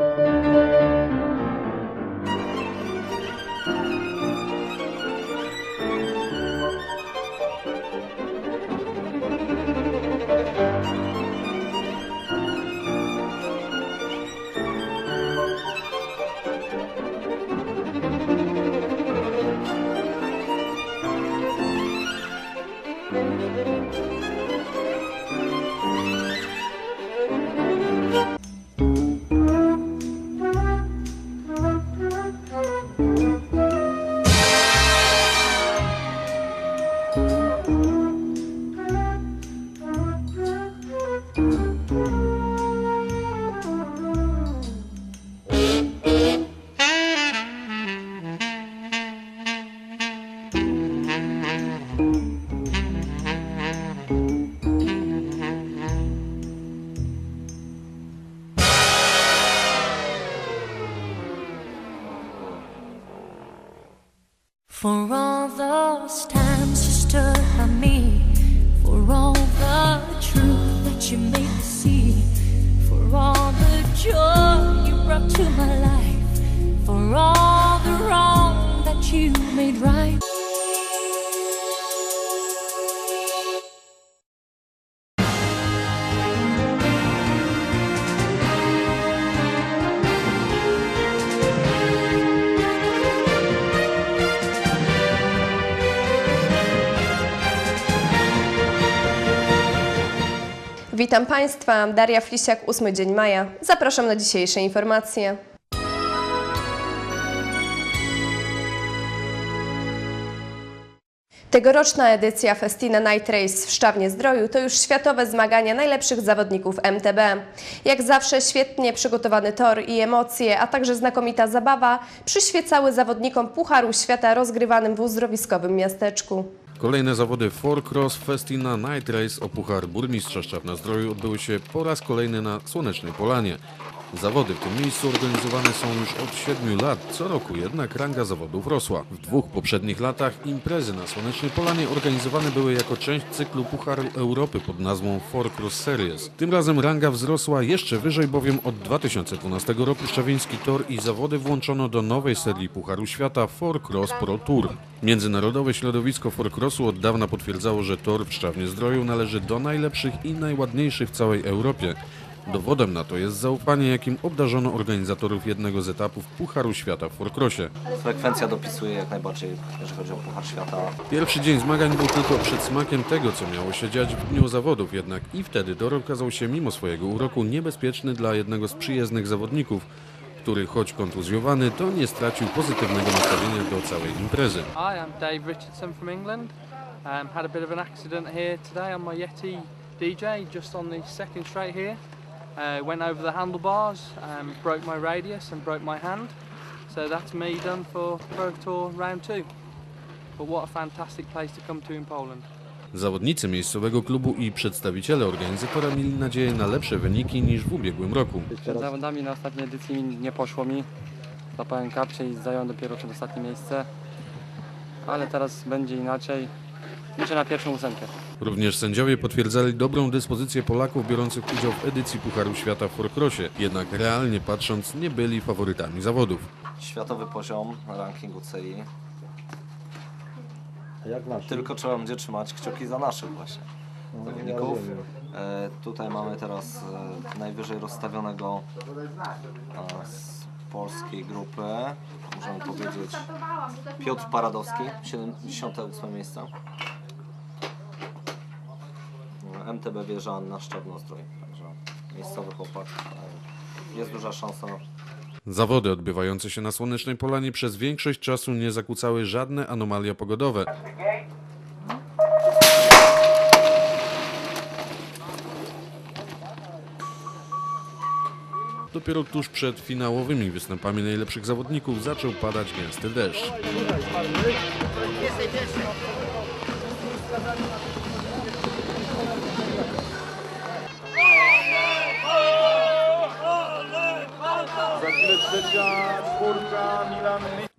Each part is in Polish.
For Witam Państwa, Daria Flisiak, 8 dzień maja. Zapraszam na dzisiejsze informacje. Tegoroczna edycja Festina Night Race w Szczawnie Zdroju to już światowe zmagania najlepszych zawodników MTB. Jak zawsze świetnie przygotowany tor i emocje, a także znakomita zabawa przyświecały zawodnikom Pucharu Świata rozgrywanym w uzdrowiskowym miasteczku. Kolejne zawody Four Cross Festina Night Race o Puchar Burmistrza Szczawna Zdroju odbyły się po raz kolejny na Słonecznej Polanie. Zawody w tym miejscu organizowane są już od 7 lat, co roku jednak ranga zawodów rosła. W dwóch poprzednich latach imprezy na Słonecznej Polanie organizowane były jako część cyklu Pucharu Europy pod nazwą Four Cross Series. Tym razem ranga wzrosła jeszcze wyżej, bowiem od 2012 roku Szczawieński Tor i zawody włączono do nowej serii Pucharu Świata Four Cross Pro Tour. Międzynarodowe środowisko Four Crossu od dawna potwierdzało, że tor w Szczawnie Zdroju należy do najlepszych i najładniejszych w całej Europie. Dowodem na to jest zaufanie, jakim obdarzono organizatorów jednego z etapów Pucharu Świata w Forcrossie. Frekwencja dopisuje jak najbardziej, jeżeli chodzi o Puchar Świata. Pierwszy dzień zmagań był tylko przedsmakiem tego, co miało się dziać w dniu zawodów, jednak i wtedy tor okazał się mimo swojego uroku niebezpieczny dla jednego z przyjezdnych zawodników, który choć kontuzjowany, to nie stracił pozytywnego nastawienia do całej imprezy. Hi, I'm Dave Richardson from England. Um, had a bit of an accident here today on my Yeti DJ, just on the second straight here. Uh, went over the handlebars, um, broke my radius and broke my hand. So that's me done for Pro Tour round two. But what a fantastic place to come to in Poland. Zawodnicy miejscowego klubu i przedstawiciele organizatora mieli nadzieję na lepsze wyniki niż w ubiegłym roku. Przed zawodami na ostatniej edycji nie poszło mi. Zapałem kapcie i zająłem dopiero przedostatnie miejsce. Ale teraz będzie inaczej. Liczę na pierwszą ósemkę. Również sędziowie potwierdzali dobrą dyspozycję Polaków biorących udział w edycji Pucharu Świata w Forcrossie, jednak realnie patrząc nie byli faworytami zawodów. Światowy poziom rankingu CI. Tylko trzeba będzie trzymać kciuki za naszych właśnie zawodników. E, tutaj mamy teraz e, najwyżej rozstawionego e, z polskiej grupy. Możemy powiedzieć Piotr Paradowski, 78 miejsce. MTB wieża na Szczawnozdrój. Także miejscowy chłopak. Jest duża szansa Zawody odbywające się na Słonecznej Polanie przez większość czasu nie zakłócały żadne anomalie pogodowe. Dopiero tuż przed finałowymi występami najlepszych zawodników zaczął padać gęsty deszcz.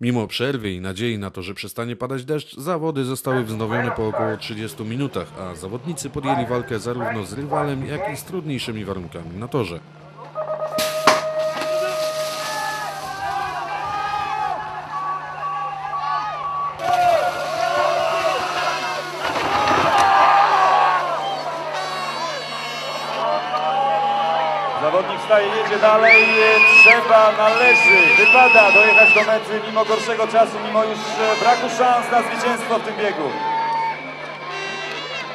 Mimo przerwy i nadziei na to, że przestanie padać deszcz, zawody zostały wznowione po około 30 minutach, a zawodnicy podjęli walkę zarówno z rywalem, jak i z trudniejszymi warunkami na torze. Zawodnik wstaje, jedzie dalej trzeba, należy, wypada dojechać do mety mimo gorszego czasu, mimo już e, braku szans na zwycięstwo w tym biegu.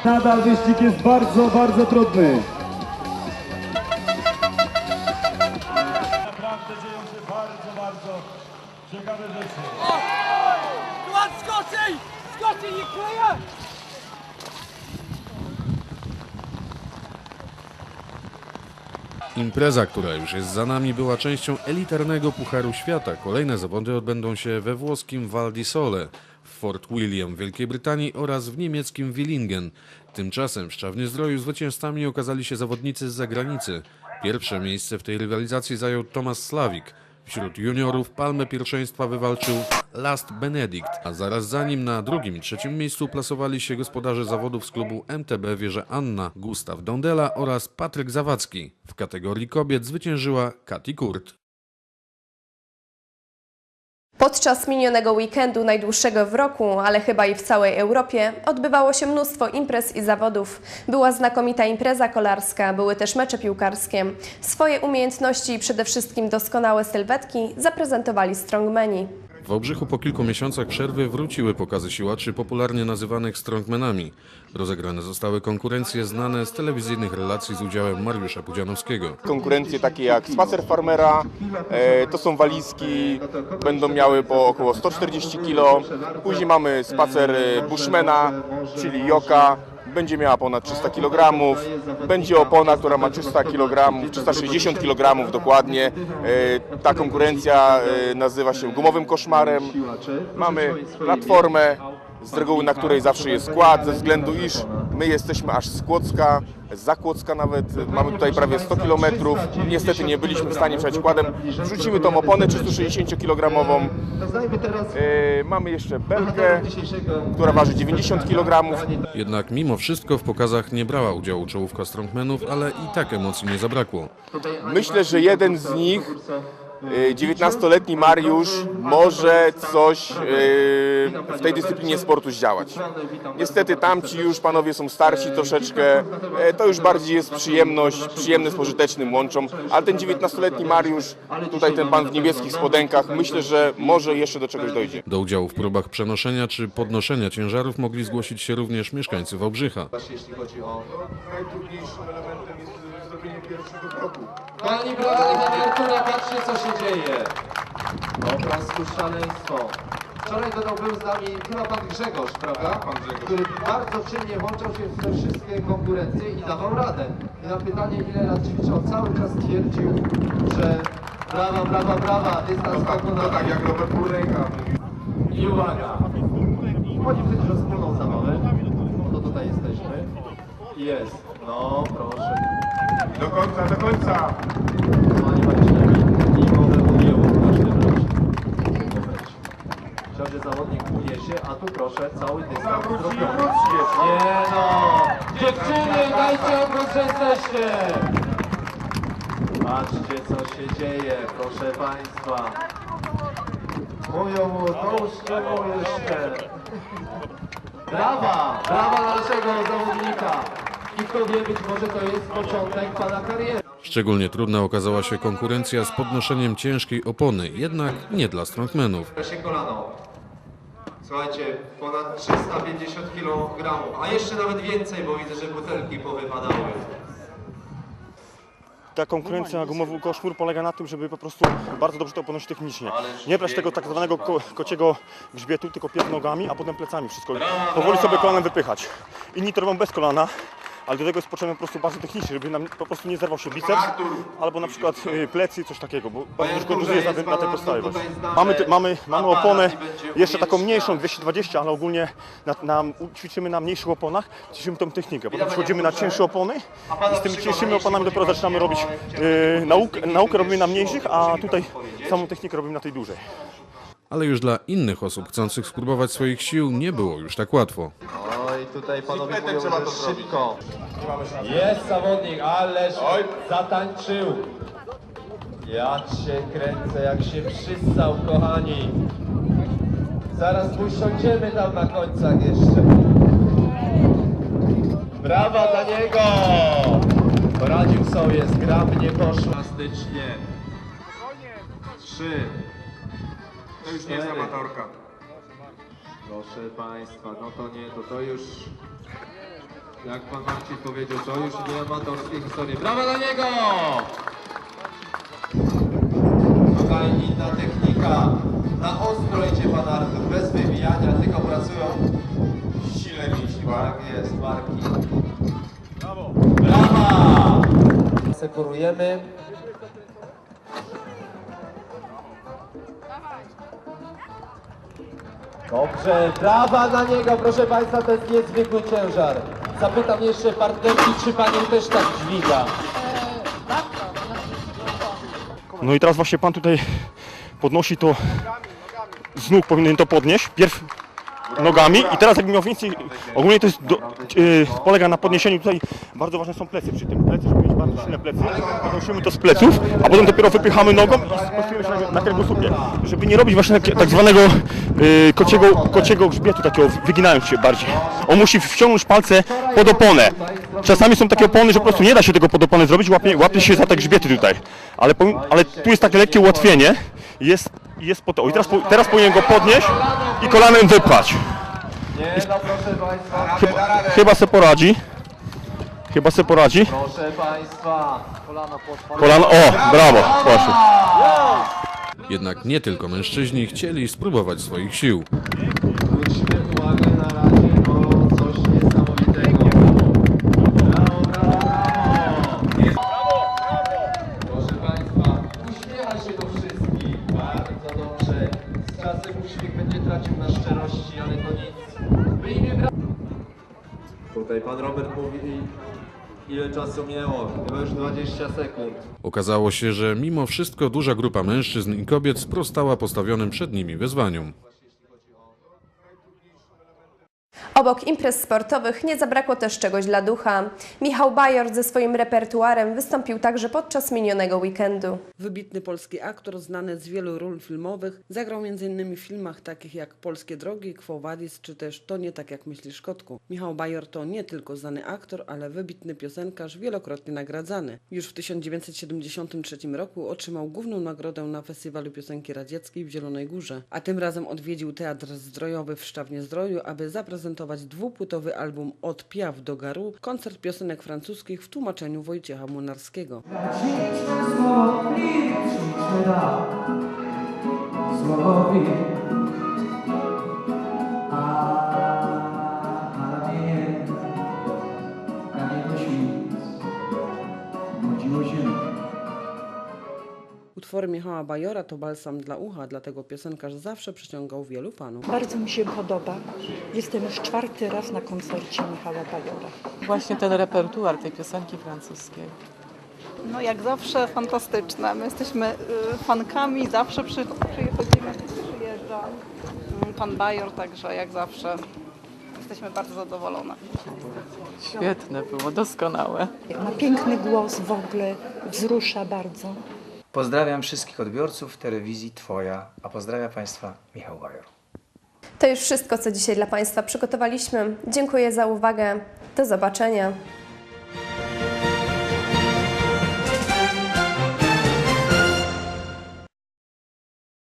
Nadal wyścig jest bardzo, bardzo trudny. Naprawdę dzieją się bardzo, bardzo ciekawe rzeczy. Impreza, która już jest za nami, była częścią elitarnego Pucharu Świata. Kolejne zawody odbędą się we włoskim Val di Sole, w Fort William w Wielkiej Brytanii oraz w niemieckim Willingen. Tymczasem w Szczawnie Zdroju zwycięzcami okazali się zawodnicy z zagranicy. Pierwsze miejsce w tej rywalizacji zajął Tomasz Slawik. Wśród juniorów palmę pierwszeństwa wywalczył Last Benedict, a zaraz za nim na drugim i trzecim miejscu plasowali się gospodarze zawodów z klubu MTB Wieże Anna, Gustaw Dondela oraz Patryk Zawadzki. W kategorii kobiet zwyciężyła Kati Kurt. Podczas minionego weekendu, najdłuższego w roku, ale chyba i w całej Europie, odbywało się mnóstwo imprez i zawodów. Była znakomita impreza kolarska, były też mecze piłkarskie. Swoje umiejętności i przede wszystkim doskonałe sylwetki zaprezentowali strongmeni. W Obrzychu po kilku miesiącach przerwy wróciły pokazy siłaczy popularnie nazywanych strongmenami. Rozegrane zostały konkurencje znane z telewizyjnych relacji z udziałem Mariusza Pudzianowskiego. konkurencje takie jak spacer farmera, e, to są walizki, będą miały po około 140 kg. Później mamy spacer e, bushmana, czyli joka, będzie miała ponad 300 kg. Będzie opona, która ma 300 kg, 360 kg dokładnie. E, Ta konkurencja e, nazywa się gumowym koszmarem. Mamy platformę, z reguły na której zawsze jest skład, ze względu iż my jesteśmy aż z Kłodzka, z Zakłodzka nawet, mamy tutaj prawie 100 km. Niestety nie byliśmy w stanie przejść kładem. Wrzucimy tą oponę 360 kg. E, mamy jeszcze belkę, która waży 90 kg. Jednak mimo wszystko w pokazach nie brała udziału czołówka strongmenów, ale i tak emocji nie zabrakło. Myślę, że jeden z nich, 19-letni Mariusz, może coś e, w tej dyscyplinie sportu zdziałać. Niestety tamci już panowie są starsi troszeczkę, e, to już bardziej jest przyjemność, przyjemne z pożytecznym łączą, ale ten 19-letni Mariusz, tutaj ten pan w niebieskich spodenkach, myślę, że może jeszcze do czegoś dojdzie. Do udziału w próbach przenoszenia czy podnoszenia ciężarów mogli zgłosić się również mieszkańcy Wałbrzycha. Najtrudniejszym elementem jest zrobienie pierwszego kroku. Pani patrzy co się dzieje. Po prostu szaleństwo. Wczoraj dodał był z nami chyba pan Grzegorz, prawda? Który bardzo czynnie włączał się w te wszystkie konkurencje i dawał radę. I na pytanie ile lat ćwiczył, cały czas twierdził, że brawa, brawa, brawa, dystans pokonany. tak jak Robert Burrejka I uwaga. Chodzi wtedy rozpłynął zabawę. To tutaj jesteśmy. Jest. No proszę. Do końca, do końca! Panie Marcinie, że zawodnik uniesie, a tu proszę, cały dystans zrobiony. Nie no! Dziewczyny, dajcie obrót, że jesteście! Patrzcie, co się dzieje, proszę Państwa. Mówią mu, dołóżcie mu jeszcze. Brawa! Brawa naszego zawodnika! I kto wie, być może to jest początek Pana kariery. Szczególnie trudna okazała się konkurencja z podnoszeniem ciężkiej opony, jednak nie dla strongmenów. się kolano. Słuchajcie, ponad 350 kg, a jeszcze nawet więcej, bo widzę, że butelki powypadały. Ta konkurencja na gumowy koszmur polega na tym, żeby po prostu bardzo dobrze to ponosić technicznie. Nie brać tego tak zwanego ko kociego grzbietu, tylko pierw nogami, a potem plecami wszystko. Powoli sobie kolanem wypychać. Inni to robią bez kolana, ale do tego jest potrzebne po prostu bardzo technicznie, żeby nam po prostu nie zerwał się biceps, albo na przykład y, plecy, coś takiego, bo bardzo dużo kontuzji jest na, tym- na tej podstawie właśnie. Mamy, te, mamy, mamy oponę, jeszcze taką mniejszą, 220, ale ogólnie na, na, ćwiczymy na mniejszych oponach, ćwiczymy tą technikę. Potem przechodzimy na cięższe opony i z tymi cięższymi oponami dopiero zaczynamy robić y, naukę, naukę robimy na mniejszych, a tutaj samą technikę robimy na tej dużej. Ale już dla innych osób chcących spróbować swoich sił nie było już tak łatwo. Oj, tutaj panowie mówią, że szybko. Jest zawodnik, ależ zatańczył. Ja cię kręcę, jak się przystał, kochani. Zaraz usiądziemy tam na końcach jeszcze. Brawa dla niego! Poradził sobie, zgrabnie poszło. Fantastycznie. Trzy. To już nie jest Cztery. amatorka. Proszę Państwa, no to nie, to to już... Jak Pan Marcin powiedział, to już nie amatorskie historie. Brawa dla niego! Tutaj inna technika. Na ostro idzie Pan Artur, bez wywijania, tylko pracują w sile mięśni. Tak jest, Marki. Brawo! Brawa! Sekurujemy. Dobrze, brawa dla niego, proszę Państwa, to jest niezwykły ciężar. Zapytam jeszcze partnerki, czy Panią też tak dźwiga. No i teraz właśnie pan tutaj podnosi to z nóg, powinien to podnieść, pierw nogami. I teraz jakby miał więcej, ogólnie to jest do, yy, polega na podniesieniu. Tutaj, bardzo ważne są plecy przy tym, plecy, żeby mieć bardzo silne plecy, podnosimy to z pleców, a potem dopiero wypychamy nogą i spustujemy się na, na kręgosłupie, żeby nie robić właśnie tak, tak zwanego yy, kociego, kociego grzbietu, takiego wyginając się bardziej. On musi wciągnąć palce pod oponę. Czasami są takie opony, że po prostu nie da się tego pod oponę zrobić, łapie, łapie się za te grzbiety tutaj. Ale, ale tu jest takie lekkie ułatwienie, jest, jest po to. I teraz, teraz powinien go podnieść i kolanem wypchać. Nie, no proszę Państwa, Chyba, chyba se poradzi. Chyba se poradzi. proszę Państwa. Kolano, o, brawo, właśnie. Jednak nie tylko mężczyźni chcieli spróbować swoich sił. Zwróćmy uwagę na razie, no coś niesamowitego. Brawo, brawo, brawo! Proszę Państwa, uśmiecha się do wszystkich. Bardzo dobrze. Z czasem uśmiech będzie tracił na szczerości, ale to nic. Wyjmie bra... Tutaj Pan Robert mówi, ile czasu minęło? Chyba już 20 sekund. Okazało się, że mimo wszystko duża grupa mężczyzn i kobiet sprostała postawionym przed nimi wyzwaniom. Obok imprez sportowych nie zabrakło też czegoś dla ducha. Michał Bajor ze swoim repertuarem wystąpił także podczas minionego weekendu. Wybitny polski aktor, znany z wielu ról filmowych, zagrał m.in. w filmach takich jak Polskie Drogi, Quo Vadis czy też To nie tak jak myślisz kotku. Michał Bajor to nie tylko znany aktor, ale wybitny piosenkarz, wielokrotnie nagradzany. Już w 1973 roku otrzymał główną nagrodę na Festiwalu Piosenki Radzieckiej w Zielonej Górze, a tym razem odwiedził Teatr Zdrojowy w Szczawnie Zdroju, aby zaprezentować dwupłytowy album Od Piaf do Garu, koncert piosenek francuskich w tłumaczeniu Wojciecha się Utwory Michała Bajora to balsam dla ucha, dlatego piosenkarz zawsze przyciągał wielu fanów. Bardzo mi się podoba. Jestem już czwarty raz na koncercie Michała Bajora. Właśnie ten repertuar tej piosenki francuskiej. No jak zawsze fantastyczne. My jesteśmy y, fankami, zawsze przy, przychodzimy, przyjeżdża mm, pan Bajor, także jak zawsze jesteśmy bardzo zadowolone. Świetne było, doskonałe. Ma piękny głos w ogóle, wzrusza bardzo. Pozdrawiam wszystkich odbiorców telewizji Twoja, a pozdrawia Państwa Michał Bajor. To już wszystko, co dzisiaj dla Państwa przygotowaliśmy. Dziękuję za uwagę. Do zobaczenia.